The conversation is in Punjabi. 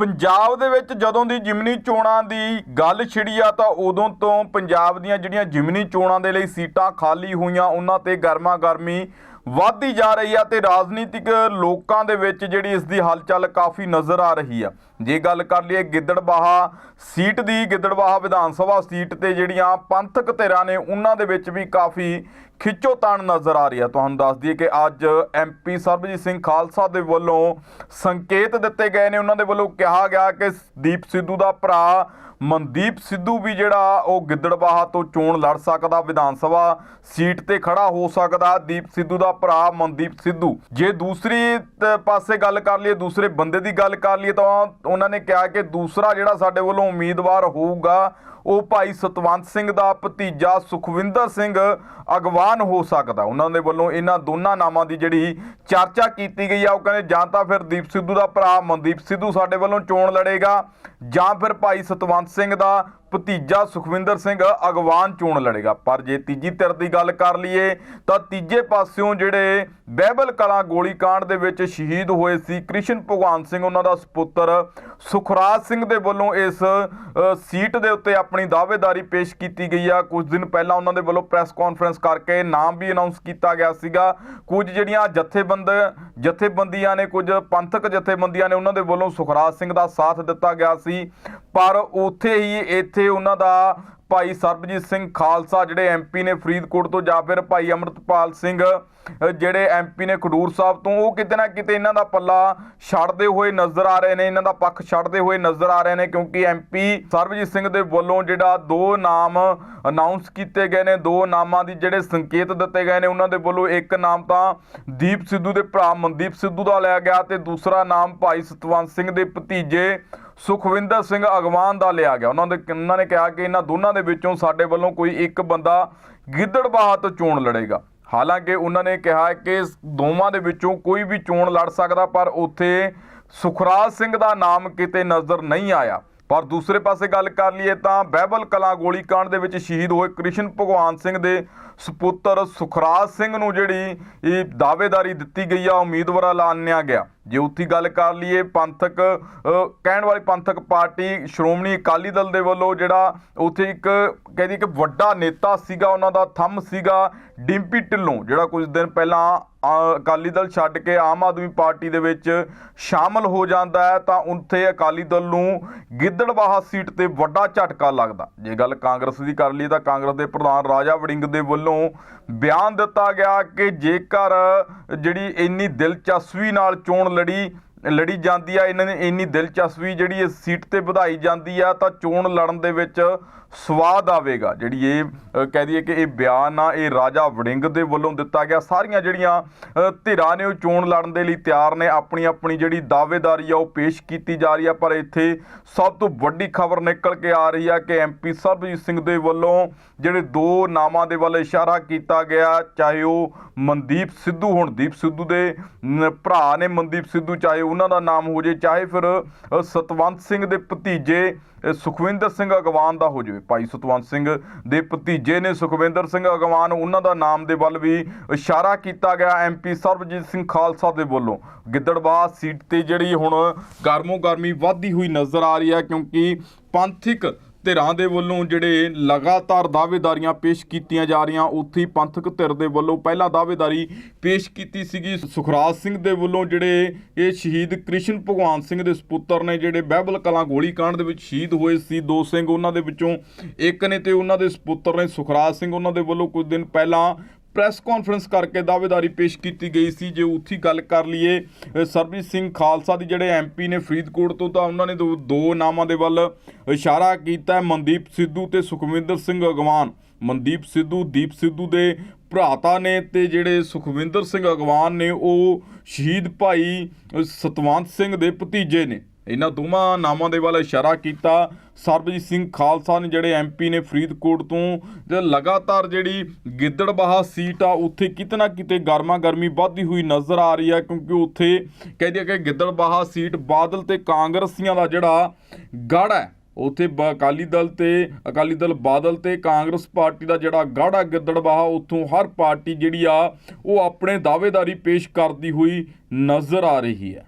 ਪੰਜਾਬ ਦੇ ਵਿੱਚ ਜਦੋਂ ਦੀ ਜਿਮਨੀ ਚੋਣਾਂ ਦੀ ਗੱਲ ਛਿੜੀ ਆ ਤਾਂ ਉਦੋਂ ਤੋਂ ਪੰਜਾਬ ਦੀਆਂ ਜਿਹੜੀਆਂ ਜਿਮਨੀ ਚੋਣਾਂ ਦੇ ਲਈ ਸੀਟਾਂ ਖਾਲੀ ਹੋਈਆਂ, ਉਹਨਾਂ ਤੇ ਗਰਮਾ ਗਰਮੀ ਵੱਧਦੀ ਜਾ ਰਹੀ ਆ ਤੇ ਰਾਜਨੀਤਿਕ ਲੋਕਾਂ ਦੇ ਵਿੱਚ ਜਿਹੜੀ ਇਸ ਦੀ ਹਲਚਲ ਕਾਫੀ ਨਜ਼ਰ ਆ ਰਹੀ ਆ। ਜੇ ਗੱਲ ਕਰ ਲਈਏ ਗਿੱਦੜਬਾਹਾ ਸੀਟ ਦੀ, ਗਿੱਦੜਬਾਹਾ ਵਿਧਾਨ ਸਭਾ ਸੀਟ ਤੇ ਜਿਹੜੀਆਂ ਪੰਥਕ ਧਿਰਾਂ ਨੇ, ਉਹਨਾਂ ਦੇ ਵਿੱਚ ਵੀ ਕਾਫੀ ਖਿੱਚੋ ਤਾਣ ਨਜ਼ਰ ਆ ਰਹੀ ਹੈ। ਤੁਹਾਨੂੰ ਦੱਸ ਦਈਏ ਕਿ ਅੱਜ ਐਮਪੀ ਸਰਬਜੀਤ ਸਿੰਘ ਖਾਲਸਾ ਦੇ ਵੱਲੋਂ ਸੰਕੇਤ ਦਿੱਤੇ ਗਏ ਨੇ। ਉਹਨਾਂ ਦੇ ਵੱਲੋਂ ਕਿਹਾ ਗਿਆ ਕਿ ਦੀਪ ਸਿੱਧੂ ਦਾ ਭਰਾ ਮਨਦੀਪ ਸਿੱਧੂ ਵੀ ਜਿਹੜਾ, ਉਹ ਗਿੱਦੜਬਾਹਾ ਤੋਂ ਚੋਣ ਲੜ ਸਕਦਾ, ਵਿਧਾਨ ਸਭਾ ਸੀਟ ਤੇ ਖੜਾ ਹੋ ਸਕਦਾ। ਦੀਪ ਸਿੱਧੂ ਦਾ ਭਰਾ ਮਨਦੀਪ ਸਿੱਧੂ। ਜੇ ਦੂਸਰੀ ਤ- ਪਾਸੇ ਗੱਲ ਕਰ ਲਈਏ, ਦੂਸਰੇ ਬੰਦੇ ਦੀ ਗੱਲ ਕਰ ਲਈਏ, ਤਾਂ ਉਹਨਾਂ ਨੇ ਕਿਹਾ ਕਿ ਦੂਸਰਾ ਜਿਹੜਾ ਸਾਡੇ ਵੱਲੋਂ ਉਮੀਦਵਾਰ ਹੋਊਗਾ ਉਹ ਭਾਈ ਸਤਵੰਤ ਸਿੰਘ ਦਾ ਭਤੀਜਾ ਸੁਖਵਿੰਦਰ ਸਿੰਘ ਅਗਵਾਨ ਹੋ ਸਕਦਾ। ਉਹਨਾਂ ਦੇ ਵੱਲੋਂ ਇਹਨਾਂ ਦੋਨਾਂ ਨਾਵਾਂ ਦੀ ਜਿਹੜੀ ਚਰਚਾ ਕੀਤੀ ਗਈ ਆ, ਉਹ ਕਹਿੰਦੇ ਜਾਂ ਤਾਂ ਫਿਰ ਦੀਪ ਸਿੱਧੂ ਦਾ ਭਰਾ ਮਨਦੀਪ ਸਿੱਧੂ ਸਾਡੇ ਵੱਲੋਂ ਚੋਣ ਲੜੇਗਾ ਜਾਂ ਫਿਰ ਭਾਈ ਸਤਵੰਤ ਸਿੰਘ ਦਾ ਭਤੀਜਾ ਸੁਖਵਿੰਦਰ ਸਿੰਘ ਅਗਵਾਨ ਚੋਣ ਲੜੇਗਾ। ਪਰ ਜੇ ਤੀਜੀ ਧਿਰ ਦੀ ਗੱਲ ਕਰ ਲਈਏ, ਤਾਂ ਤੀਜੇ ਪਾਸਿਓਂ ਜਿਹੜੇ ਬਹਿਬਲ ਕਲਾਂ ਗੋਲੀकांड ਦੇ ਵਿੱਚ ਸ਼ਹੀਦ ਹੋਏ ਸੀ, ਕ੍ਰਿਸ਼ਨ ਭਗਵਾਨ ਸਿੰਘ ਉਹਨਾਂ ਦਾ ਸੁਪੁੱਤਰ ਸੁਖਰਾਜ ਸਿੰਘ ਦੇ ਵੱਲੋਂ ਇਸ ਸੀਟ ਦੇ ਉੱਤੇ ਆਪਣੀ ਦਾਅਵੇਦਾਰੀ ਪੇਸ਼ ਕੀਤੀ ਗਈ ਆ। ਕੁਝ ਦਿਨ ਪਹਿਲਾਂ ਉਹਨਾਂ ਦੇ ਵੱਲੋਂ ਪ੍ਰੈਸ ਕਾਨਫਰੰਸ ਕਰਕੇ ਨਾਮ ਵੀ ਅਨਾਉਂਸ ਕੀਤਾ ਗਿਆ ਸੀਗਾ। ਕੁਝ ਜਿਹੜੀਆਂ ਜਥੇਬੰਦ, ਜਥੇਬੰਦੀਆਂ ਨੇ, ਕੁਝ ਪੰਥਕ ਜਥੇਬੰਦੀਆਂ ਨੇ ਉਹਨਾਂ ਦੇ ਵੱਲੋਂ ਸੁਖਰਾਜ ਸਿੰਘ ਦਾ ਸਾਥ ਦਿੱਤਾ ਗਿਆ ਸੀ। ਪਰ ਉੱਥੇ ਹੀ ਇੱਥੇ ਉਹਨਾਂ ਦਾ ਭਾਈ ਸਰਬਜੀਤ ਸਿੰਘ ਖਾਲਸਾ, ਜਿਹੜੇ ਐਮਪੀ ਨੇ ਫਰੀਦਕੋਟ ਤੋਂ ਜਾਂ ਫਿਰ ਭਾਈ ਅਮਰਤਪਾਲ ਸਿੰਘ ਜਿਹੜੇ ਐਮਪੀ ਨੇ ਖਡੂਰ ਸਾਹਿਬ ਤੋਂ, ਉਹ ਕਿਤੇ ਨਾ ਕਿਤੇ ਇਹਨਾਂ ਦਾ ਪੱਲਾ ਛੱਡਦੇ ਹੋਏ ਨਜ਼ਰ ਆ ਰਹੇ ਨੇ, ਇਹਨਾਂ ਦਾ ਪੱਖ ਛੱਡਦੇ ਹੋਏ ਨਜ਼ਰ ਆ ਰਹੇ ਨੇ, ਕਿਉਂਕਿ ਐਮਪੀ ਸਰਬਜੀਤ ਸਿੰਘ ਦੇ ਵੱਲੋਂ ਜਿਹੜਾ ਦੋ ਨਾਮ ਅਨਾਉਂਸ ਕੀਤੇ ਗਏ ਨੇ, ਦੋ ਨਾਮਾਂ ਦੀ ਜਿਹੜੇ ਸੰਕੇਤ ਦਿੱਤੇ ਗਏ ਨੇ, ਉਹਨਾਂ ਦੇ ਵੱਲੋਂ ਇੱਕ ਨਾਮ ਤਾਂ ਦੀਪ ਸਿੱਧੂ ਦੇ ਭਰਾ ਮਨਦੀਪ ਸਿੱਧੂ ਦਾ ਲਿਆ ਗਿਆ ਤੇ ਦੂਸਰਾ ਨਾਮ ਭਾਈ ਸਤਵੰਤ ਸਿੰਘ ਦੇ ਭਤੀਜੇ ਸੁਖਵਿੰਦਰ ਸਿੰਘ ਅਗਵਾਨ ਦਾ ਲਿਆ ਗਿਆ। ਉਹਨਾਂ ਦੇ, ਉਹਨਾਂ ਨੇ ਕਿਹਾ ਕਿ ਇਹਨਾਂ ਦੋਨਾਂ ਦੇ ਵਿੱਚੋਂ ਸਾਡੇ ਵੱਲੋਂ ਕੋਈ ਇੱਕ ਬੰਦਾ ਗਿੱਦੜਬਾਹਾ ਤੋਂ ਚੋਣ ਲੜੇਗਾ। ਹਾਲਾਂਕਿ ਉਹਨਾਂ ਨੇ ਕਿਹਾ ਕਿ ਦੋਵਾਂ ਦੇ ਵਿੱਚੋਂ ਕੋਈ ਵੀ ਚੋਣ ਲੜ ਸਕਦਾ, ਪਰ ਉੱਥੇ ਸੁਖਰਾਜ ਸਿੰਘ ਦਾ ਨਾਮ ਕਿਤੇ ਨਜ਼ਰ ਨਹੀਂ ਆਇਆ। ਪਰ ਦੂਸਰੇ ਪਾਸੇ ਗੱਲ ਕਰ ਲਈਏ ਤਾਂ ਬਹਿਬਲ ਕਲਾਂ ਗੋਲੀकांड ਦੇ ਵਿੱਚ ਸ਼ਹੀਦ ਹੋਏ ਕ੍ਰਿਸ਼ਨ ਭਗਵਾਨ ਸਿੰਘ ਦੇ ਸੁਪੁੱਤਰ ਸੁਖਰਾਜ ਸਿੰਘ ਨੂੰ ਜਿਹੜੀ ਇਹ ਦਾਅਵੇਦਾਰੀ ਦਿੱਤੀ ਗਈ ਆ, ਉਮੀਦਵਾਰ ਐਲਾਨਿਆ ਗਿਆ। ਜੇ ਉੱਥੀ ਗੱਲ ਕਰ ਲਈਏ, ਪੰਥਕ ਕਹਿਣ ਵਾਲੀ ਪੰਥਕ ਪਾਰਟੀ ਸ਼੍ਰੋਮਣੀ ਅਕਾਲੀ ਦਲ ਦੇ ਵੱਲੋਂ ਜਿਹੜਾ ਉੱਥੇ ਇੱਕ ਕਹਿੰਦੀ ਕਿ ਵੱਡਾ ਨੇਤਾ ਸੀਗਾ, ਉਹਨਾਂ ਦਾ ਥੰਮ ਸੀਗਾ ਡਿੰਪੀ ਢਿੱਲੋਂ, ਜਿਹੜਾ ਕੁਝ ਦਿਨ ਪਹਿਲਾਂ ਅਕਾਲੀ ਦਲ ਛੱਡ ਕੇ ਆਮ ਆਦਮੀ ਪਾਰਟੀ ਦੇ ਵਿੱਚ ਸ਼ਾਮਲ ਹੋ ਜਾਂਦਾ ਹੈ, ਤਾਂ ਉੱਥੇ ਅਕਾਲੀ ਦਲ ਨੂੰ ਗਿੱਦੜਬਾਹਾ ਸੀਟ ਤੇ ਵੱਡਾ ਝਟਕਾ ਲੱਗਦਾ। ਜੇ ਗੱਲ ਕਾਂਗਰਸ ਦੀ ਕਰ ਲਈ ਤਾਂ ਕਾਂਗਰਸ ਦੇ ਪ੍ਰਧਾਨ ਰਾਜਾ ਵੜਿੰਗ ਦੇ ਵੱਲੋਂ ਬਿਆਨ ਦਿੱਤਾ ਗਿਆ ਕਿ ਜੇਕਰ ਜਿਹੜੀ ਇੰਨੀ ਦਿਲਚਸਪੀ ਨਾਲ ਚੋਣ ਲੜੀ ਲੜੀ ਜਾਂਦੀ ਆ। ਇਹਨਾਂ ਨੇ ਇੰਨੀ ਦਿਲਚਸਪੀ ਜਿਹੜੀ ਇਸ ਸੀਟ ਤੇ ਵਧਾਈ ਜਾਂਦੀ ਆ, ਤਾਂ ਚੋਣ ਲੜਨ ਦੇ ਵਿੱਚ ਸਵਾਦ ਆਵੇਗਾ। ਜਿਹੜੀ ਇਹ ਕਹਿ ਦਈਏ ਕਿ ਇਹ ਬਿਆਨ ਆ, ਇਹ ਰਾਜਾ ਵੜਿੰਗ ਦੇ ਵੱਲੋਂ ਦਿੱਤਾ ਗਿਆ। ਸਾਰੀਆਂ ਜਿਹੜੀਆਂ ਧਿਰਾਂ ਨੇ ਉਹ ਚੋਣ ਲੜਨ ਦੇ ਲਈ ਤਿਆਰ ਨੇ। ਆਪਣੀ ਆਪਣੀ ਜਿਹੜੀ ਦਾਅਵੇਦਾਰੀ ਆ, ਉਹ ਪੇਸ਼ ਕੀਤੀ ਜਾ ਰਹੀ ਆ। ਪਰ ਇੱਥੇ ਸਭ ਤੋਂ ਵੱਡੀ ਖਬਰ ਨਿਕਲ ਕੇ ਆ ਰਹੀ ਆ ਕਿ ਐਮਪੀ ਸਰਬਜੀਤ ਸਿੰਘ ਦੇ ਵੱਲੋਂ ਜਿਹੜੇ ਦੋ ਨਾਮਾਂ ਦੇ ਵੱਲ ਇਸ਼ਾਰਾ ਕੀਤਾ ਗਿਆ, ਚਾਹੇ ਉਹ ਮਨਦੀਪ ਸਿੱਧੂ ਹੁਣ। ਦੀਪ ਸਿੱਧੂ ਦੇ ਭਰਾ ਨੇ ਮਨਦੀਪ ਸਿੱਧੂ, ਚਾਹੇ ਉਹਨਾਂ ਦਾ ਨਾਮ ਹੋ ਜੇ, ਚਾਹੇ ਫਿਰ ਸਤਵੰਤ ਸਿੰਘ ਦੇ ਭਤੀਜੇ ਸੁਖਵਿੰਦਰ ਸਿੰਘ ਅਗਵਾਨ ਦਾ ਹੋ ਜਾਵੇ ਭਾਈ ਸਤਵੰਤ ਸਿੰਘ ਦੇ ਭਤੀਜੇ ਨੇ ਸੁਖਵਿੰਦਰ ਸਿੰਘ ਅਗਵਾਨ ਉਹਨਾਂ ਦਾ ਨਾਮ ਦੇ ਵੱਲ ਵੀ ਇਸ਼ਾਰਾ ਕੀਤਾ ਗਿਆ ਐਮਪੀ ਸਰਬਜੀਤ ਸਿੰਘ ਖਾਲਸਾ ਦੇ ਵੱਲੋਂ। ਗਿੱਦੜਬਾਹ ਸੀਟ ਤੇ ਜਿਹੜੀ ਹੁਣ ਗਰਮੋ ਗਰਮੀ ਵੱਧਦੀ ਹੋਈ ਨਜ਼ਰ ਆ ਰਹੀ ਹੈ ਕਿਉਂਕਿ ਪੰਥਿਕ ਧਿਰਾਂ ਦੇ ਵੱਲੋਂ ਜਿਹੜੇ ਲਗਾਤਾਰ ਦਾਅਵੇਦਾਰੀਆਂ ਪੇਸ਼ ਕੀਤੀਆਂ ਜਾ ਰਹੀਆਂ, ਉੱਥੇ ਹੀ ਪੰਥਕ ਧਿਰ ਦੇ ਵੱਲੋਂ ਪਹਿਲਾਂ ਦਾਅਵੇਦਾਰੀ ਪੇਸ਼ ਕੀਤੀ ਸੀਗੀ। ਸੁਖਰਾਜ ਸਿੰਘ ਦੇ ਵੱਲੋਂ ਜਿਹੜੇ ਇਹ ਸ਼ਹੀਦ ਕ੍ਰਿਸ਼ਨ ਭਗਵਾਨ ਸਿੰਘ ਦੇ ਸੁਪੁੱਤਰ ਨੇ ਜਿਹੜੇ ਬਹਿਬਲ ਕਲਾਂ ਗੋਲੀकांड ਦੇ ਵਿੱਚ ਸ਼ਹੀਦ ਹੋਏ ਸੀ, ਦੋ ਸਿੰਘ ਉਹਨਾਂ ਦੇ ਵਿੱਚੋਂ ਇੱਕ ਨੇ ਤੇ ਉਹਨਾਂ ਦੇ ਸੁਪੁੱਤਰ ਨੇ ਸੁਖਰਾਜ ਸਿੰਘ ਉਹਨਾਂ ਦੇ ਵੱਲੋਂ ਕੁਝ ਦਿਨ ਪਹਿਲਾਂ ਪ੍ਰੈਸ ਕਾਨਫਰੰਸ ਕਰਕੇ ਦਾਅਵੇਦਾਰੀ ਪੇਸ਼ ਕੀਤੀ ਗਈ ਸੀ ਜੇ ਉੱਥੀ ਗੱਲ ਕਰ ਲਈਏ ਸਰਬਜੀਤ ਸਿੰਘ ਖਾਲਸਾ ਦੀ ਜਿਹੜੇ ਐਮਪੀ ਨੇ ਫਰੀਦਕੋਟ ਤੋਂ ਤਾਂ ਉਹਨਾਂ ਨੇ ਦੋ ਦੋ ਨਾਮਾਂ ਦੇ ਵੱਲ ਇਸ਼ਾਰਾ ਕੀਤਾ ਮਨਦੀਪ ਸਿੱਧੂ ਤੇ ਸੁਖਵਿੰਦਰ ਸਿੰਘ ਅਗਵਾਨ। ਮਨਦੀਪ ਸਿੱਧੂ, ਦੀਪ ਸਿੱਧੂ ਦੇ ਭਰਾਤਾ ਨੇ ਤੇ ਜਿਹੜੇ ਸੁਖਵਿੰਦਰ ਸਿੰਘ ਅਗਵਾਨ ਨੇ, ਉਹ ਸ਼ਹੀਦ ਭਾਈ ਸਤਵੰਤ ਸਿੰਘ ਦੇ ਭਤੀਜੇ ਨੇ। ਇਹਨਾਂ ਦੋਵਾਂ ਨਾਮਾਂ ਦੇ ਵੱਲ ਇਸ਼ਾਰਾ ਕੀਤਾ। ਸਰਬਜੀਤ ਸਿੰਘ ਖਾਲਸਾ ਨੇ ਜਿਹੜੇ ਐਮਪੀ ਨੇ ਫਰੀਦਕੋਟ ਤੋਂ ਲਗਾਤਾਰ ਜਿਹੜੀ ਗਿੱਦੜਬਾਹਾ ਸੀਟ ਆ, ਉੱਥੇ ਕਿਤੇ ਨਾ ਕਿਤੇ ਗਰਮਾ ਗਰਮੀ ਵੱਧਦੀ ਹੋਈ ਨਜ਼ਰ ਆ ਰਹੀ ਹੈ ਕਿਉਂਕਿ ਉੱਥੇ ਕਹਿੰਦੇ ਕਿ ਗਿੱਦੜਬਾਹਾ ਸੀਟ ਬਾਦਲ ਤੇ ਕਾਂਗਰਸੀਆਂ ਦਾ ਜਿਹੜਾ ਗੜ ਹੈ, ਉੱਥੇ ਬ- ਅਕਾਲੀ ਦਲ ਤੇ, ਅਕਾਲੀ ਦਲ ਬਾਦਲ ਤੇ, ਕਾਂਗਰਸ ਪਾਰਟੀ ਦਾ ਜਿਹੜਾ ਗਾੜਾ ਗਿੱਦੜਬਾਹਾ ਉੱਥੋਂ ਹਰ ਪਾਰਟੀ ਜਿਹੜੀ ਆ, ਉਹ ਆਪਣੇ ਦਾਅਵੇਦਾਰੀ ਪੇਸ਼ ਕਰਦੀ ਹੋਈ ਨਜ਼ਰ ਆ ਰਹੀ ਹੈ।